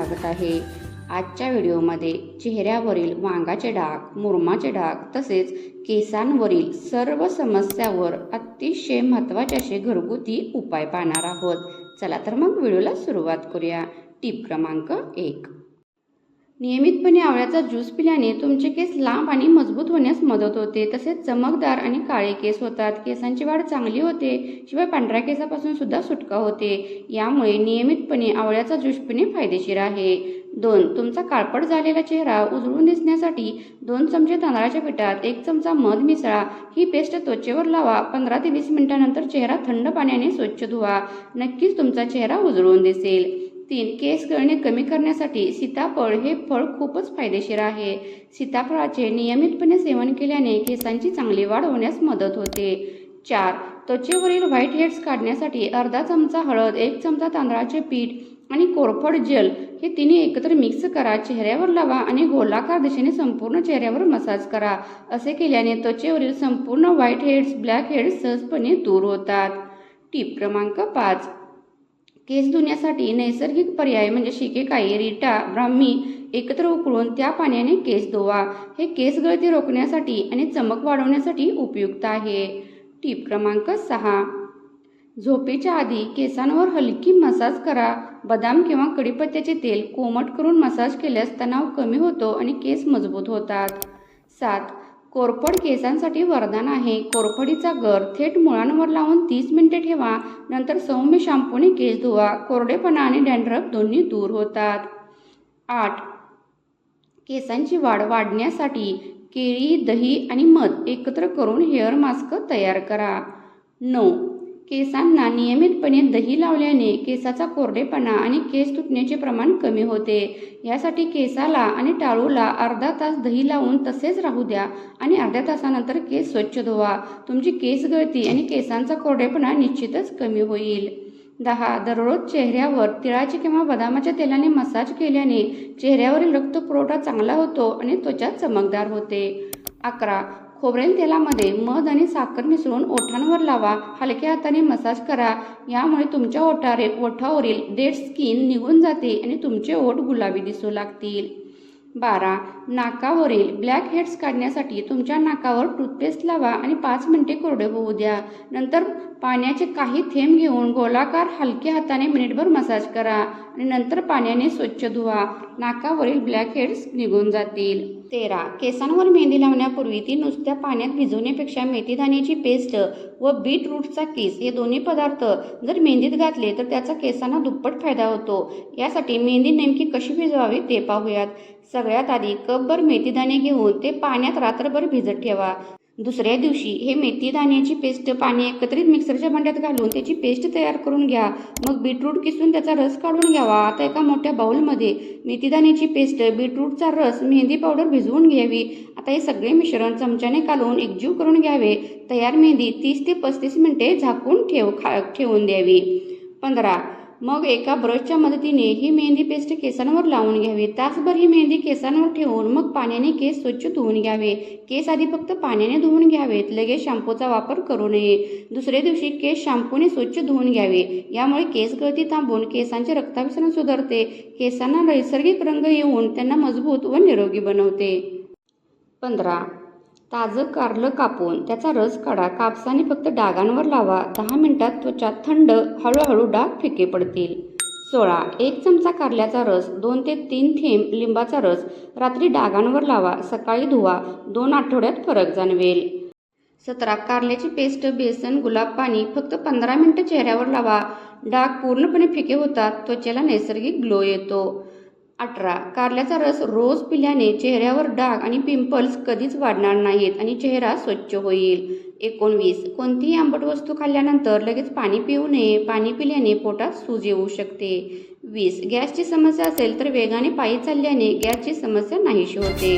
स्वागत आहे. आजच्या व्हिडिओमध्ये चेहऱ्यावरील वांगाचे डाग मुरमाचे डाग तसेच केसांवरील सर्व समस्यावर अतिशय महत्त्वाचे असे घरगुती उपाय पाहणार आहोत. चला तर मग व्हिडिओला सुरुवात करूया. टीप क्रमांक एक. नियमितपणे आवळ्याचा ज्यूस पिल्याने तुमचे केस लांब आणि मजबूत होण्यास मदत होते. तसेच चमकदार आणि काळे केस होतात. केसांची वाढ चांगली होते. शिवाय पांढऱ्या केसापासून सुद्धा सुटका होते. यामुळे नियमितपणे आवळ्याचा ज्यूस पिणे फायदेशीर आहे. दोन तुमचा काळपट झालेला चेहरा उजळून दिसण्यासाठी दोन चमचे तांदळाच्या पिठात एक चमचा मध मिसळा. ही पेस्ट त्वचेवर लावा. पंधरा ते वीस मिनिटांनंतर चेहरा थंड पाण्याने स्वच्छ धुवा. नक्कीच तुमचा चेहरा उजळून दिसेल. तीन केस गळणे कमी करण्यासाठी सीताफळ हे फळ खूपच फायदेशीर आहे. सीताफळाचे नियमितपणे सेवन केल्याने केसांची चांगली वाढ होण्यास मदत होते. चार त्वचेवरील व्हाईट हेड्स काढण्यासाठी अर्धा चमचा हळद एक चमचा तांदळाचे पीठ आणि कोरफड जेल हे तिन्ही एकत्र मिक्स करा. चेहऱ्यावर लावा आणि गोलाकार दिशेने संपूर्ण चेहऱ्यावर मसाज करा. असे केल्याने त्वचेवरील संपूर्ण व्हाईट हेड्स ब्लॅक हेड्स सहजपणे दूर होतात. टीप क्रमांक पाच केस धुण्यासाठी नैसर्गिक पर्याय म्हणजे शिकेकाई रिटा ब्राह्मी एकत्र उकळून त्या पाण्याने केस धुवा. हे केस गळती रोखण्यासाठी आणि चमक वाढवण्यासाठी उपयुक्त आहे. टीप क्रमांक सहा. झोपेच्या आधी केसांवर हलकी मसाज करा. बदाम किंवा कढीपत्त्याचे तेल कोमट करून मसाज केल्यास तणाव कमी होतो आणि केस मजबूत होतात. सात. कोरफड केसांसाठी वरदान आहे. कोरफडीचा गर थेट मुळांवर लावून तीस मिनिटे ठेवा नंतर सौम्य शॅम्पूने केस धुवा कोरडेपणा आणि डॅन्ड्रफ दोन्ही दूर होतात. आठ. केसांची वाढ वाढण्यासाठी केळी दही आणि मध एकत्र करून हेअर मास्क तयार करा. नऊ. केसांना नियमितपणे दही लावल्याने केसाचा कोरडेपणा आणि केस तुटण्याचे प्रमाण कमी होते. यासाठी केसाला आणि टाळूला अर्धा तास दही लावून तसेच राहू द्या आणि अर्ध्या तासानंतर केस स्वच्छ धुवा. तुमची केस गळती आणि केसांचा कोरडेपणा निश्चितच कमी होईल. दहा दररोज चेहऱ्यावर तिळाचे किंवा बदामाच्या तेलाने मसाज केल्याने चेहऱ्यावरील रक्तपुरवठा चांगला होतो आणि त्वचा चमकदार होते. अकरा खोबरेल तेलामध्ये मध आणि साखर मिसळून ओठांवर लावा. हलक्या हाताने मसाज करा. यामुळे तुमच्या ओठारे ओठावरील डेड स्किन निघून जाते आणि तुमचे ओठ गुलाबी दिसू लागतील. बारा नाकावरील ब्लॅक हेड्स काढण्यासाठी तुमच्या नाकावर टूथपेस्ट लावा आणि पाच मिनिटे कोरडे होऊ द्या. नंतर पाण्याचे काही थेंब घेऊन गोलाकार हलक्या हाताने मिनिटभर मसाज करा आणि नंतर पाण्याने स्वच्छ धुवा. नाकावरील ब्लॅक हेड्स निघून जातील. तेरा केसांवर मेहंदी लावण्यापूर्वी ती नुसत्या पाण्यात भिजवण्यापेक्षा मेथीदाण्याची पेस्ट व बीटरूटचा केस किस हे दोन्ही पदार्थ जर मेहंदीत घातले तर त्याचा केसांना दुप्पट फायदा होतो. यासाठी मेहंदी नेमकी कशी भिजवावी ते पाहूयात. सगळ्यात आधी कपभर मेथीदाणे घेऊन ते पाण्यात रात्रभर भिजत ठेवा. दुसऱ्या दिवशी हे मेथी दाण्याची पेस्ट पाणी एकत्रित मिक्सरच्या भांड्यात घालून त्याची पेस्ट तयार करून घ्या. मग बीटरूट किसून त्याचा रस काढून घ्यावा. आता एका मोठ्या बाऊलमध्ये मेथीदाण्याची पेस्ट बीटरूटचा रस मेहंदी पावडर भिजवून घ्यावी. आता हे सगळे मिश्रण चमच्याने कालवून एकजीव करून घ्यावे. तयार मेहंदी तीस ते पस्तीस मिनिटे झाकून ठेव खा ठेवून द्यावी. पंधरा मग एका ब्रशच्या मदतीने ही मेहंदी पेस्ट केसांवर लावून घ्यावी. तासभर ही मेहंदी केसांवर ठेवून मग पाण्याने केस स्वच्छ धुवून घ्यावे. केस आधी फक्त पाण्याने धुवून घ्यावेत. लगेच शॅम्पूचा वापर करू नये. दुसऱ्या दिवशी केस शॅम्पूने स्वच्छ धुवून घ्यावे. यामुळे केस गळती थांबून केसांचे रक्ताभिसरण सुधारते. केसांना नैसर्गिक रंग येऊन त्यांना मजबूत व निरोगी बनवते. पंधरा. ताजं कारलं कापून त्याचा रस काढा. कापसाने फक्त डागांवर लावा. दहा मिनिटात त्वचा थंड हळूहळू डाग फिके पडतील. सोळा. एक चमचा कारल्याचा रस दोन ते तीन थेंब लिंबाचा रस रात्री डागांवर लावा सकाळी धुवा दोन आठवड्यात फरक जाणवेल. सतरा. कारल्याची पेस्ट बेसन गुलाब पाणी फक्त पंधरा मिनिटं चेहऱ्यावर लावा. डाग पूर्णपणे फिके होतात त्वचेला नैसर्गिक ग्लो येतो. अठरा. कारल्याचा रस रोज पिल्याने चेहऱ्यावर डाग आणि पिंपल्स कधीच वाढणार नाहीत आणि चेहरा स्वच्छ होईल. एकोणवीस. कोणतीही आंबट वस्तू खाल्ल्यानंतर लगेच पाणी पिऊ नये. पाणी पिल्याने पोटात सूज येऊ शकते. वीस. गॅसची समस्या असेल तर वेगाने पायी चालल्याने गॅसची समस्या नाहीशी होते.